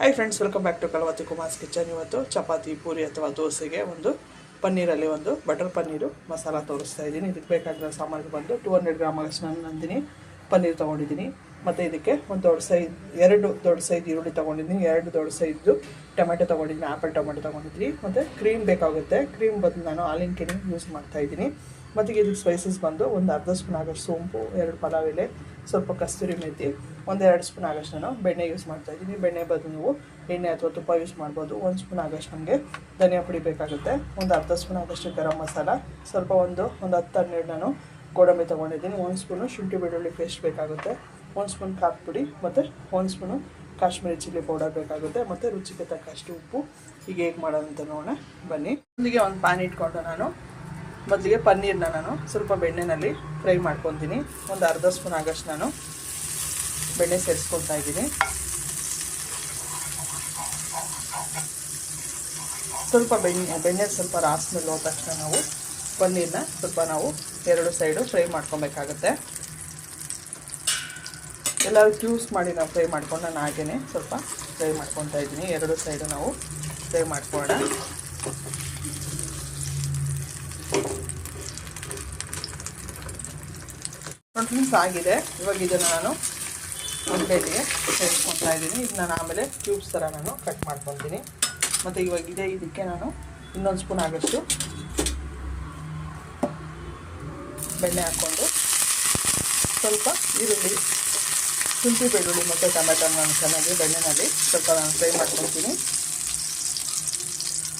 Hi friends welcome back to Kalavathi Kumar's kitchen ಇವತ್ತು ಚಪಾತಿ, ಪೂರಿ ಅಥವಾ ದೋಸೆಗೆ ಒಂದು ಪನ್ನೀರಲ್ಲಿ ಒಂದು ಬಟರ್ ಪನ್ನೀರು ಮಸಾಲ ತೋರಿಸ್ತಾ ಇದ್ದೀನಿ. ಇದಕ್ಕೆ ಬೇಕಾಗಿರೋ ಸಾಮಾನು ಬಂದು ಟೂ ಹಂಡ್ರೆಡ್ ಗ್ರಾಮ್ ಅಷ್ಟು ನಾನು ನಂದಿನಿ ಪನ್ನೀರ್ ತೊಗೊಂಡಿದ್ದೀನಿ. ಮತ್ತು ಇದಕ್ಕೆ ಒಂದು ದೊಡ್ಡ ಸೈಜ್ ಎರಡು ದೊಡ್ಡ ಸೈಜ್ ಈರುಳ್ಳಿ ತೊಗೊಂಡಿದ್ದೀನಿ. ಎರಡು ದೊಡ್ಡ ಸೈಜು ಟೊಮೆಟೊ ತೊಗೊಂಡಿದ್ದೀನಿ ಆ್ಯಪಲ್ ಟೊಮೆಟೊ ತೊಗೊಂಡಿದ್ದೀನಿ. ಮತ್ತು ಕ್ರೀಮ್ ಬೇಕಾಗುತ್ತೆ. ಕ್ರೀಮ್ ಬಂದು ನಾನು ಆಲಿನ್ ಕ್ರೀಮ್ ಯೂಸ್ ಮಾಡ್ತಾಯಿದ್ದೀನಿ ಮತ್ತು ಇದಕ್ಕೆ ಸ್ಪೈಸಸ್ ಬಂದು ಒಂದು ಅರ್ಧ ಸ್ಪೂನ್ ಆಗೋಷ್ಟು ಸೋಂಪು, ಎರಡು ಪಲಾವ್ ಎಲೆ ಸ್ವಲ್ಪ ಕಸ್ತೂರಿ ಮೆಥಿ ಒಂದೆರಡು ಸ್ಪೂನ್ ಆಗೋಷ್ಟು ನಾನು ಬೆಣ್ಣೆ ಯೂಸ್ ಮಾಡ್ತಾ ಇದ್ದೀನಿ. ಬೆಣ್ಣೆ ಬದಲು ನೀವು ಎಣ್ಣೆ ಅಥವಾ ತುಪ್ಪ ಯೂಸ್ ಮಾಡ್ಬೋದು. ಒಂದು ಸ್ಪೂನ್ ಆಗೋಷ್ಟು ನಮಗೆ ಧನಿಯಾ ಪುಡಿ ಬೇಕಾಗುತ್ತೆ. ಒಂದು ಅರ್ಧ ಸ್ಪೂನ್ ಆಗೋಷ್ಟು ಗರಂ ಮಸಾಲ, ಸ್ವಲ್ಪ ಒಂದು ಒಂದು ಹತ್ತು ಹನ್ನೆರಡು ನಾನು ಗೋಡಂಬಿ ತೊಗೊಂಡಿದ್ದೀನಿ. ಒಂದು ಸ್ಪೂನು ಶುಂಠಿ ಬೆಳ್ಳುಳ್ಳಿ ಪೇಸ್ಟ್ ಬೇಕಾಗುತ್ತೆ. ಒಂದು ಸ್ಪೂನ್ ಖಾರದ ಪುಡಿ ಮತ್ತು ಒಂದು ಸ್ಪೂನು ಕಾಶ್ಮೀರಿ ಚಿಲ್ಲಿ ಪೌಡರ್ ಬೇಕಾಗುತ್ತೆ ಮತ್ತು ರುಚಿಗೆ ತಕ್ಕಷ್ಟು ಉಪ್ಪು. ಈಗ ಹೇಗೆ ಮಾಡೋದು ಅಂತ ನೋಡೋಣ. ಬನ್ನಿ. ಒಂದಿಗೆ ಒಂದು ಪ್ಯಾನ್ ಇಟ್ಕೊಂಡು ನಾನು ಮೊದಲಿಗೆ ಪನ್ನೀರ್ನ ನಾನು ಸ್ವಲ್ಪ ಬೆಣ್ಣೆನಲ್ಲಿ ಫ್ರೈ ಮಾಡ್ಕೊತೀನಿ. ಒಂದು ಅರ್ಧ ಸ್ಪೂನ್ ಆಗಷ್ಟು ನಾನು ಬೆಣ್ಣೆ ಸೇರಿಸ್ಕೊತಾ ಇದ್ದೀನಿ. ಸ್ವಲ್ಪ ಬೆಣ್ಣೆ ಬೆಣ್ಣೆ ಸ್ವಲ್ಪ ರಾಸ್ಮೇಲೆ ಹೋದ ತಕ್ಷಣ ನಾವು ಪನ್ನೀರ್ನ ಸ್ವಲ್ಪ ನಾವು ಎರಡು ಸೈಡು ಫ್ರೈ ಮಾಡ್ಕೊಬೇಕಾಗತ್ತೆ. ಎಲ್ಲರೂ ಕ್ಯೂಸ್ ಮಾಡಿ ನಾವು ಫ್ರೈ ಮಾಡ್ಕೊಂಡು ನಾನು ಹಾಗೇ ಸ್ವಲ್ಪ ಫ್ರೈ ಮಾಡ್ಕೊತಾ ಇದ್ದೀನಿ. ಎರಡು ಸೈಡು ನಾವು ಫ್ರೈ ಮಾಡ್ಕೊಳ್ಳೋಣ ಫ್ರೆಂಡ್ಸ್ ಆಗಿದೆ ಇವಾಗ ಇದನ್ನು ನಾನು ಒಂದು ಸೇರಿಸ್ಕೊತಾ ಇದ್ದೀನಿ. ಇದು ನಾನು ಆಮೇಲೆ ಕ್ಯೂಬ್ಸ್ ಥರ ನಾನು ಕಟ್ ಮಾಡ್ಕೊತೀನಿ. ಮತ್ತು ಇವಾಗ ಇದೆ ಇದಕ್ಕೆ ನಾನು ಇನ್ನೊಂದು ಸ್ಪೂನ್ ಆಗೋಷ್ಟು ಬೆಣ್ಣೆ ಹಾಕ್ಕೊಂಡು ಸ್ವಲ್ಪ ಈರುಳ್ಳಿ, ಶುಂಠಿ ಬೆಳ್ಳುಳ್ಳಿ ಮತ್ತು ಟೊಮೆಟೊ ನಾನು ಚೆನ್ನಾಗಿ ಬೆಣ್ಣೆನಲ್ಲಿ ಸ್ವಲ್ಪ ನಾನು ಫ್ರೈ ಮಾಡ್ಕೊತೀನಿ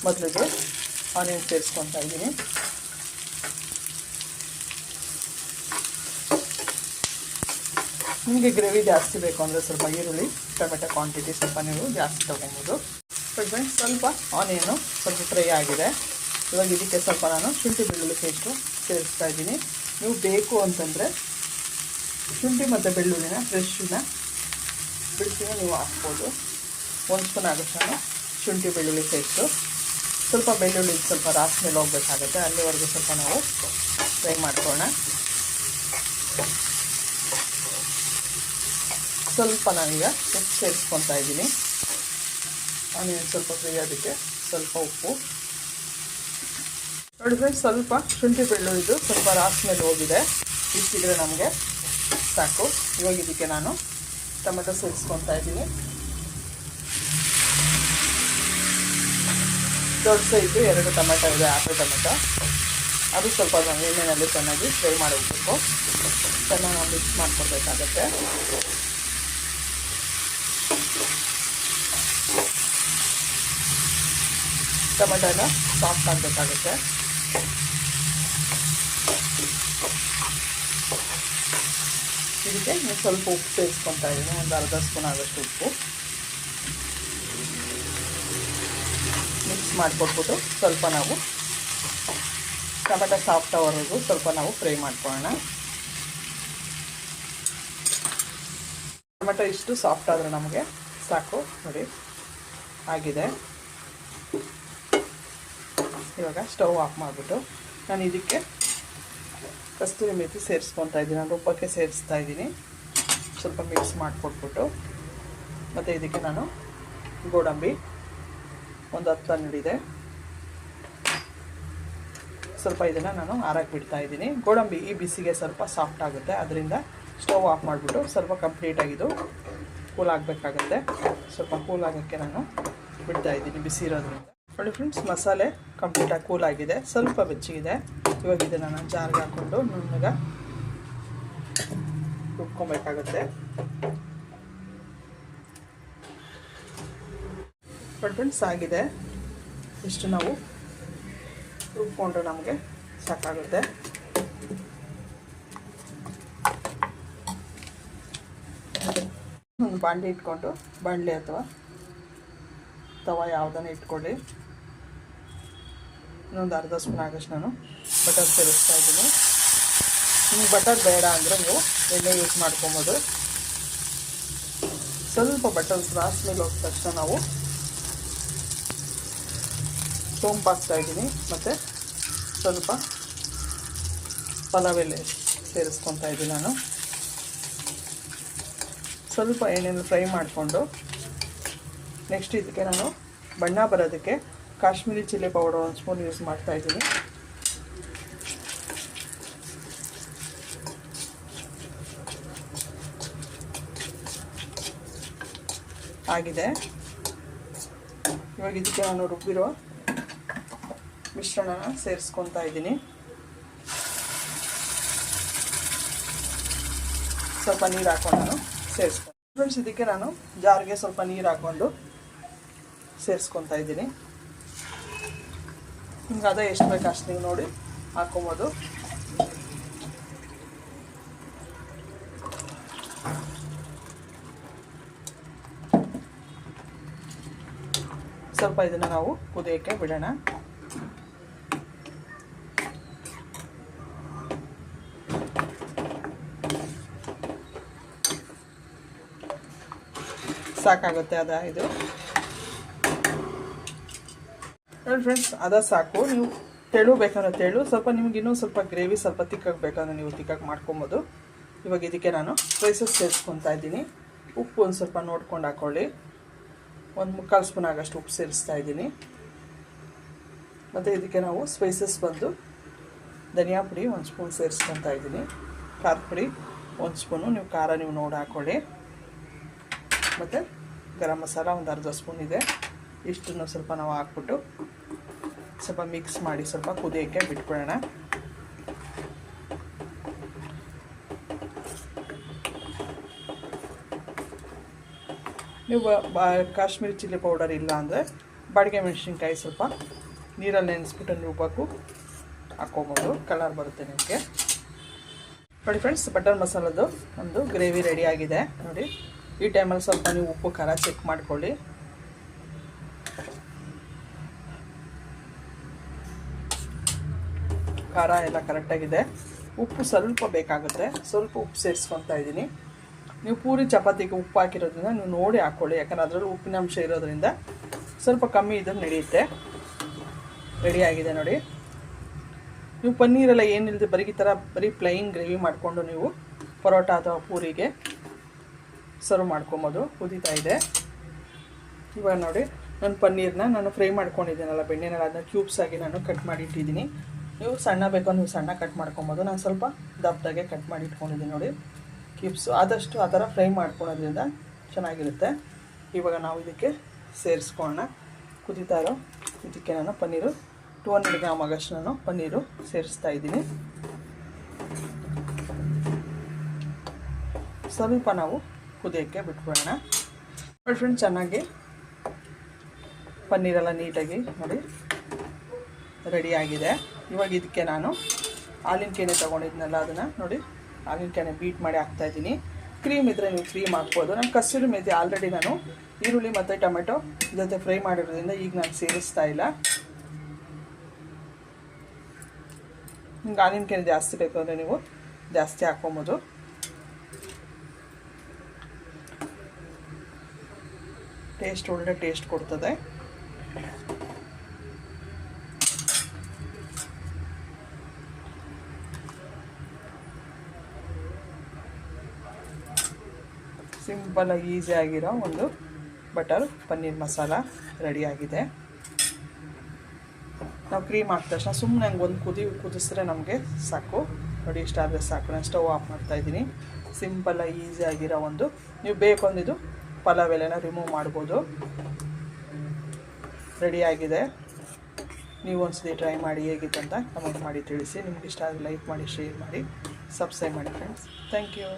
ಮೊದಲಿಗೆ ಆನಿಯನ್ ಸೇರಿಸ್ಕೊತಾ ಇದ್ದೀನಿ. ನಿಮಗೆ ಗ್ರೇವಿ ಜಾಸ್ತಿ ಬೇಕು ಅಂದರೆ ಸ್ವಲ್ಪ ಈರುಳ್ಳಿ, ಟೊಮೆಟೊ ಕ್ವಾಂಟಿಟಿ ಸ್ವಲ್ಪ ನೀವು ಜಾಸ್ತಿ ತೊಗೊಬೋದು. ಫ್ರೆಂಡ್ಸ್ ಸ್ವಲ್ಪ ಆನಿಯನು ಸ್ವಲ್ಪ ಫ್ರೈ ಆಗಿದೆ. ಇವಾಗ ಇದಕ್ಕೆ ಸ್ವಲ್ಪ ನಾನು ಶುಂಠಿ ಬೆಳ್ಳುಳ್ಳಿ ಪೇಸ್ಟು ಸೇರಿಸ್ತಾ ಇದ್ದೀನಿ. ನೀವು ಬೇಕು ಅಂತಂದರೆ ಶುಂಠಿ ಮತ್ತು ಬೆಳ್ಳುಳ್ಳಿನ ಫ್ರೆಶ್ನ ಬಿಡಿಸಿನ ನೀವು ಹಾಕ್ಬೋದು. ಒಂದು ಸ್ಪೂನ್ ನಾನು ಶುಂಠಿ ಬೆಳ್ಳುಳ್ಳಿ ಪೇಸ್ಟು ಸ್ವಲ್ಪ ಬೆಳ್ಳುಳ್ಳಿ ಸ್ವಲ್ಪ ರಾಸ್ ಮೇಲೆ ಹೋಗ್ಬೇಕಾಗುತ್ತೆ, ಅಲ್ಲಿವರೆಗೂ ಸ್ವಲ್ಪ ನಾವು ಫ್ರೈ ಮಾಡ್ಕೊಳ್ಳೋಣ. ಸ್ವಲ್ಪ ನಾನೀಗ ಉಪ್ಪು ಸೇರಿಸ್ಕೊತಾ ಇದ್ದೀನಿ. ಆನಿಯನ್ ಸ್ವಲ್ಪ ಫ್ರೈ ಅದಕ್ಕೆ ಸ್ವಲ್ಪ ಉಪ್ಪು. ನೋಡಿ ಫ್ರೆಂಡ್ಸ್ ಸ್ವಲ್ಪ ಶುಂಠಿ ಬೆಳ್ಳುಳ್ಳಿದು ಸ್ವಲ್ಪ ರಾಸ್ ಮೇಲೆ ಹೋಗಿದೆ. ಇಷ್ಟಿದ್ರೆ ನಮಗೆ ಸಾಕು. ಇವಾಗ ಇದಕ್ಕೆ ನಾನು ಟೊಮೆಟೊ ಸೇರಿಸ್ಕೊತಾ ಇದ್ದೀನಿ. ದೊಡ್ಡ ಸೈಜು ಎರಡು ಟೊಮೆಟೊ ಇದೆ ಆಪಲ್ ಟೊಮೆಟೊ. ಅದು ಸ್ವಲ್ಪ ಎಣ್ಣೆಯಲ್ಲಿ ಚೆನ್ನಾಗಿ ಫ್ರೈ ಮಾಡಬೇಕು ಚೆನ್ನಾಗಿ ನಾವು ಮಿಕ್ಸ್ ಮಾಡ್ಕೊಳ್ಬೇಕಾಗತ್ತೆ ಟೊಮೆಟೊನ ಸಾಫ್ಟ್ ಆಗಬೇಕಾಗುತ್ತೆ. ಇದಕ್ಕೆ ನೀವು ಸ್ವಲ್ಪ ಉಪ್ಪು ಸೇರಿಸ್ಕೊತಾ ಇದ್ದೀನಿ, ಒಂದು ಅರ್ಧ ಸ್ಪೂನ್ ಆಗೋಷ್ಟು ಉಪ್ಪು. ಮಿಕ್ಸ್ ಮಾಡಿಕೊಟ್ಬಿಟ್ಟು ಸ್ವಲ್ಪ ನಾವು ಟೊಮೆಟೊ ಸಾಫ್ಟ್ ಆಗೋವರೆಗೂ ಸ್ವಲ್ಪ ನಾವು ಫ್ರೈ ಮಾಡ್ಕೊಳ್ಳೋಣ. ಟೊಮೆಟೊ ಇಷ್ಟು ಸಾಫ್ಟ್ ಆದರೆ ನಮಗೆ ಸಾಕು, ನೋಡಿ, ಆಗಿದೆ. ಇವಾಗ ಸ್ಟವ್ ಆಫ್ ಮಾಡಿಬಿಟ್ಟು ನಾನು ಇದಕ್ಕೆ ಕಸ್ತೂರಿ ಮೇತಿ ಸೇರಿಸ್ಕೊತಾ ಇದ್ದೀನಿ. ನಾನು ರುಬ್ಬಕ್ಕೆ ಸೇರಿಸ್ತಾ ಇದ್ದೀನಿ. ಸ್ವಲ್ಪ ಮಿಕ್ಸ್ ಮಾಡಿಕೊಟ್ಬಿಟ್ಟು. ಮತ್ತು ಇದಕ್ಕೆ ನಾನು ಗೋಡಂಬಿ ಒಂದು ಹತ್ತು ಹನ್ನೆರಡಿದೆ ಸ್ವಲ್ಪ ಇದನ್ನು ನಾನು ಆರಕ್ಕೆ ಬಿಡ್ತಾ ಇದ್ದೀನಿ. ಗೋಡಂಬಿ ಈ ಬಿಸಿಗೆ ಸ್ವಲ್ಪ ಸಾಫ್ಟ್ ಆಗುತ್ತೆ. ಅದರಿಂದ ಸ್ಟವ್ ಆಫ್ ಮಾಡಿಬಿಟ್ಟು ಸ್ವಲ್ಪ ಕಂಪ್ಲೀಟಾಗಿದ್ದು ಕೂಲ್ ಆಗಬೇಕಾಗುತ್ತೆ. ಸ್ವಲ್ಪ ಕೂಲ್ ಆಗೋಕ್ಕೆ ನಾನು ಬಿಡ್ತಾ ಇದ್ದೀನಿ ಬಿಸಿ ಇರೋದ್ರಿಂದ. ನೋಡಿ ಫ್ರೆಂಡ್ಸ್ ಮಸಾಲೆ ಕಂಪ್ಲೀಟಾಗಿ ಕೂಲ್ ಆಗಿದೆ. ಸ್ವಲ್ಪ ಬೆಚ್ಚಗಿದೆ. ಇವಾಗ ಇದನ್ನು ನಾನು ಜಾರ್ಗೆ ಹಾಕ್ಕೊಂಡು ನುಣ್ಣಗೆ ರುಬ್ಕೊಬೇಕಾಗುತ್ತೆ. ಫ್ರೆಂಡ್ಸ್ ಆಗಿದೆ. ಇಷ್ಟು ನಾವು ರುಬ್ಕೊಂಡ್ರೆ ನಮಗೆ ಸಾಕಾಗುತ್ತೆ. ಒಂದು ಬಾಂಡೆ ಇಟ್ಕೊಂಡು ಬಾಣಲೆ ಅಥವಾ ತವ ಯಾವುದನ್ನು ಇಟ್ಕೊಳ್ಳಿ. ಇನ್ನೊಂದು ಅರ್ಧ ಸ್ಪೂನ್ ಆಗೋಷ್ಟು ನಾನು ಬಟರ್ ಸೇರಿಸ್ತಾ ಇದ್ದೀನಿ. ನಿಮ್ಗೆ ಬಟರ್ ಬೇಡ ಅಂದರೆ ನೀವು ಎಣ್ಣೆ ಯೂಸ್ ಮಾಡ್ಕೊಬೋದು. ಸ್ವಲ್ಪ ಬಟರ್ ಲಾಸ್ಟ್ ಮೇಲೆ ಹೋದ ತಕ್ಷಣ ನಾವು ಸೋಂಪು ಹಾಕ್ತಾ ಇದ್ದೀನಿ. ಮತ್ತು ಸ್ವಲ್ಪ ಪಲಾವ್ ಎಲೆ ಸೇರಿಸ್ಕೊತಾ ಇದ್ದೀನಿ ನಾನು. ಸ್ವಲ್ಪ ಎಣ್ಣೆಯಲ್ಲಿ ಫ್ರೈ ಮಾಡಿಕೊಂಡು ನೆಕ್ಸ್ಟ್ ಇದಕ್ಕೆ ನಾನು ಬಣ್ಣ ಬರೋದಕ್ಕೆ ಕಾಶ್ಮೀರಿ ಚಿಲ್ಲಿ ಪೌಡರ್ ಒಂದು ಸ್ಪೂನ್ ಯೂಸ್ ಮಾಡ್ತಾ ಇದ್ದೀನಿ. ಆಗಿದೆ. ಇವಾಗ ಇದಕ್ಕೆ ನಾನು ರುಬ್ಬಿರೋ ಮಿಶ್ರಣನ ಸೇರಿಸ್ಕೊತಾ ಇದ್ದೀನಿ. ಸ್ವಲ್ಪ ನೀರು ಹಾಕೊಂಡು ನಾನು ಸೇರಿಸ್ಕೊಂಡು ಫ್ರೆಂಡ್ಸ್ ಇದಕ್ಕೆ ನಾನು ಜಾರಿಗೆ ಸ್ವಲ್ಪ ನೀರು ಹಾಕ್ಕೊಂಡು ಸೇರಿಸ್ಕೊತಾ ಇದ್ದೀನಿ. ನಿಮ್ಗೆ ಅದೇ ಎಷ್ಟು ಬೇಕು ಅಷ್ಟು ನೀವು ನೋಡಿ ಹಾಕೊಬೋದು. ಸ್ವಲ್ಪ ಇದನ್ನು ನಾವು ಕುದಿಯೋಕ್ಕೆ ಬಿಡೋಣ. ಸಾಕಾಗುತ್ತೆ ಅದ ಇದು. ನೋಡಿ ಫ್ರೆಂಡ್ಸ್ ಅದ ಸಾಕು. ನೀವು ತೆಳು ಬೇಕಂದ್ರೆ ತೆಳು. ಸ್ವಲ್ಪ ನಿಮ್ಗೆ ಇನ್ನೂ ಸ್ವಲ್ಪ ಗ್ರೇವಿ ಸ್ವಲ್ಪ ತಿಕ್ಕಾಗಿ ಬೇಕಂದ್ರೆ ನೀವು ತಿಕ್ಕಾಗಿ ಮಾಡ್ಕೊಬೋದು. ಇವಾಗ ಇದಕ್ಕೆ ನಾನು ಸ್ಪೈಸಸ್ ಸೇರಿಸ್ಕೊತಾ ಇದ್ದೀನಿ. ಉಪ್ಪು ಒಂದು ಸ್ವಲ್ಪ ನೋಡ್ಕೊಂಡು ಹಾಕ್ಕೊಳ್ಳಿ ಒಂದು ಮುಕ್ಕಾಲು ಸ್ಪೂನ್ ಆಗಷ್ಟು ಉಪ್ಪು ಸೇರಿಸ್ತಾ ಇದ್ದೀನಿ. ಮತ್ತು ಇದಕ್ಕೆ ನಾವು ಸ್ಪೈಸಸ್ ಬಂದು ಧನಿಯಾ ಪುಡಿ ಒಂದು ಸ್ಪೂನ್ ಸೇರಿಸ್ಕೊತಾ ಇದ್ದೀನಿ. ಖಾರದ ಪುಡಿ ಒಂದು ಸ್ಪೂನು. ನೀವು ಖಾರ ನೀವು ನೋಡಿ ಹಾಕ್ಕೊಳ್ಳಿ ಮತ್ತು ಗರಂ ಮಸಾಲ ಒಂದು ಅರ್ಧ ಸ್ಪೂನ್ ಇದೆ. ಇಷ್ಟನ್ನು ಸ್ವಲ್ಪ ನಾವು ಹಾಕ್ಬಿಟ್ಟು ಸ್ವಲ್ಪ ಮಿಕ್ಸ್ ಮಾಡಿ ಸ್ವಲ್ಪ ಕುದಿಯೋಕ್ಕೆ ಬಿಟ್ಬಿಡೋಣ. ನೀವು ಕಾಶ್ಮೀರಿ ಚಿಲ್ಲಿ ಪೌಡರ್ ಇಲ್ಲ ಅಂದರೆ ಬಾಡಿಗೆ ಮೆಣಸಿನ್ಕಾಯಿ ಸ್ವಲ್ಪ ನೀರಲ್ಲಿ ನೆನೆಸ್ಬಿಟ್ಟು ರುಬ್ಬಕ್ಕೂ ಹಾಕ್ಕೊಬೋದು. ಕಲರ್ ಬರುತ್ತೆ ನಿಮಗೆ. ನೋಡಿ ಫ್ರೆಂಡ್ಸ್ ಬಟರ್ ಮಸಾಲದ್ದು ಒಂದು ಗ್ರೇವಿ ರೆಡಿ ಆಗಿದೆ. ನೋಡಿ, ಈ ಟೈಮಲ್ಲಿ ಸ್ವಲ್ಪ ನೀವು ಉಪ್ಪು ಖಾರ ಚೆಕ್ ಮಾಡ್ಕೊಳ್ಳಿ. ಖಾರ ಎಲ್ಲ ಕರೆಕ್ಟಾಗಿದೆ ಉಪ್ಪು ಸ್ವಲ್ಪ ಬೇಕಾಗುತ್ತೆ. ಸ್ವಲ್ಪ ಉಪ್ಪು ಸೇರಿಸ್ಕೊತಾ ಇದ್ದೀನಿ. ನೀವು ಪೂರಿ ಚಪಾತಿಗೆ ಉಪ್ಪು ಹಾಕಿರೋದ್ರಿಂದ ನೀವು ನೋಡಿ ಹಾಕ್ಕೊಳ್ಳಿ ಯಾಕಂದರೆ ಅದರಲ್ಲಿ ಉಪ್ಪಿನ ಅಂಶ ಇರೋದ್ರಿಂದ ಸ್ವಲ್ಪ ಕಮ್ಮಿ ಇದ್ರೆ ನಡೆಯುತ್ತೆ. ರೆಡಿಯಾಗಿದೆ ನೋಡಿ. ನೀವು ಪನ್ನೀರೆಲ್ಲ ಏನಿಲ್ಲದೆ ಬರೀ ಈ ಥರ ಬರೀ ಪ್ಲೈನ್ ಗ್ರೇವಿ ಮಾಡಿಕೊಂಡು ನೀವು ಪರೋಟ ಅಥವಾ ಪೂರಿಗೆ ಸರ್ವ್ ಮಾಡ್ಕೊಬೋದು. ಕುದೀತಾ ಇದೆ. ಇವಾಗ ನೋಡಿ, ನಾನು ಪನ್ನೀರನ್ನ ನಾನು ಫ್ರೈ ಮಾಡ್ಕೊಂಡಿದ್ದೀನಲ್ಲ ಬೆಣ್ಣೆನಲ್ಲ ಅದನ್ನ ಕ್ಯೂಬ್ಸ್ ಆಗಿ ನಾನು ಕಟ್ ಮಾಡಿ ಇಟ್ಟಿದ್ದೀನಿ. ನೀವು ಸಣ್ಣ ಬೇಕೋ ನೀವು ಸಣ್ಣ ಕಟ್ ಮಾಡ್ಕೊಬೋದು. ನಾನು ಸ್ವಲ್ಪ ದಪ್ಪದಾಗೆ ಕಟ್ ಮಾಡಿ ಇಟ್ಕೊಂಡಿದ್ದೀನಿ ನೋಡಿ. ಕ್ಯೂಬ್ಸು ಆದಷ್ಟು ಆ ಥರ ಫ್ರೈ ಮಾಡ್ಕೊಳೋದ್ರಿಂದ ಚೆನ್ನಾಗಿರುತ್ತೆ. ಇವಾಗ ನಾವು ಇದಕ್ಕೆ ಸೇರಿಸ್ಕೊಳ್ಳೋಣ ಕುದಿತಾ ಇರೋ ಇದಕ್ಕೆ ನಾನು ಪನ್ನೀರು. ಟೂ ಹಂಡ್ರೆಡ್ ಗ್ರಾಮ್ ಆಗಷ್ಟು ನಾನು ಪನ್ನೀರು ಸೇರಿಸ್ತಾ ಇದ್ದೀನಿ. ಸ್ವಲ್ಪ ನಾವು ಕುದಿಯೋಕ್ಕೆ ಬಿಟ್ಬಿಡೋಣ. ನೋಡಿ ಫ್ರೆಂಡ್ ಚೆನ್ನಾಗಿ ಪನ್ನೀರೆಲ್ಲ ನೀಟಾಗಿ ನೋಡಿ ರೆಡಿಯಾಗಿದೆ ಇವಾಗ ಇದಕ್ಕೆ ನಾನು ಹಾಲಿನ ಕೆನೆ ತೊಗೊಂಡಿದ್ನಲ್ಲ ಅದನ್ನು ನೋಡಿ. ಹಾಲಿನ ಕೆನೆ ಬೀಟ್ ಮಾಡಿ ಹಾಕ್ತಾಯಿದ್ದೀನಿ ಕ್ರೀಮ್ ಇದ್ದರೆ ನೀವು ಕ್ರೀಮ್ ಹಾಕ್ಬೋದು. ನಾನು ಕಸೂರಿ ಮೇಥಿ ಆಲ್ರೆಡಿ ನಾನು ಈರುಳ್ಳಿ ಮತ್ತು ಟೊಮೆಟೊ ಜೊತೆ ಫ್ರೈ ಮಾಡಿರೋದ್ರಿಂದ ಈಗ ನಾನು ಸೇರಿಸ್ತಾ ಇಲ್ಲ. ನಿಮ್ಗೆ ಹಾಲಿನ ಕೆನೆ ಜಾಸ್ತಿ ಬೇಕು ಅಂದರೆ ನೀವು ಜಾಸ್ತಿ ಹಾಕ್ಕೊಬೋದು. ಟೇಸ್ಟ್ ಒಳ್ಳೆ ಟೇಸ್ಟ್ ಕೊಡ್ತದೆ. ಸಿಂಪಲಾಗಿ ಈಸಿ ಆಗಿರೋ ಒಂದು ಬಟರ್ ಪನ್ನೀರ್ ಮಸಾಲ ರೆಡಿಯಾಗಿದೆ ನಾವು ಕ್ರೀಮ್ ಹಾಕಿದ ತಕ್ಷಣ ಸುಮ್ಮನೆ ಹಂಗೆ ಒಂದು ಕುದಿ ಕುದಿಸಿದ್ರೆ ನಮಗೆ ಸಾಕು. ನೋಡಿ, ಇಷ್ಟ ಆದರೆ ಸಾಕು. ನಾನು ಸ್ಟವ್ ಆಫ್ ಮಾಡ್ತಾಯಿದ್ದೀನಿ ಸಿಂಪಲ್ಲಾಗಿ ಆಗಿರೋ ಒಂದು, ನೀವು ಬೇಕು ಅಂದಿದ್ದು ಪಲಾವ್ ಎಲೆನ ರಿಮೂವ್ ಮಾಡ್ಬೋದು. ರೆಡಿಯಾಗಿದೆ ನೀವು ಒಂದ್ಸತಿ ಟ್ರೈ ಮಾಡಿ ಹೇಗಿತ್ತು ಅಂತ ಕಮೆಂಟ್ ಮಾಡಿ ತಿಳಿಸಿ. ನಿಮ್ಗೆ ಇಷ್ಟ ಆದರೆ ಲೈಕ್ ಮಾಡಿ, ಶೇರ್ ಮಾಡಿ, ಸಬ್ಸ್ಕ್ರೈಬ್ ಮಾಡಿ ಫ್ರೆಂಡ್ಸ್ ಥ್ಯಾಂಕ್ ಯು.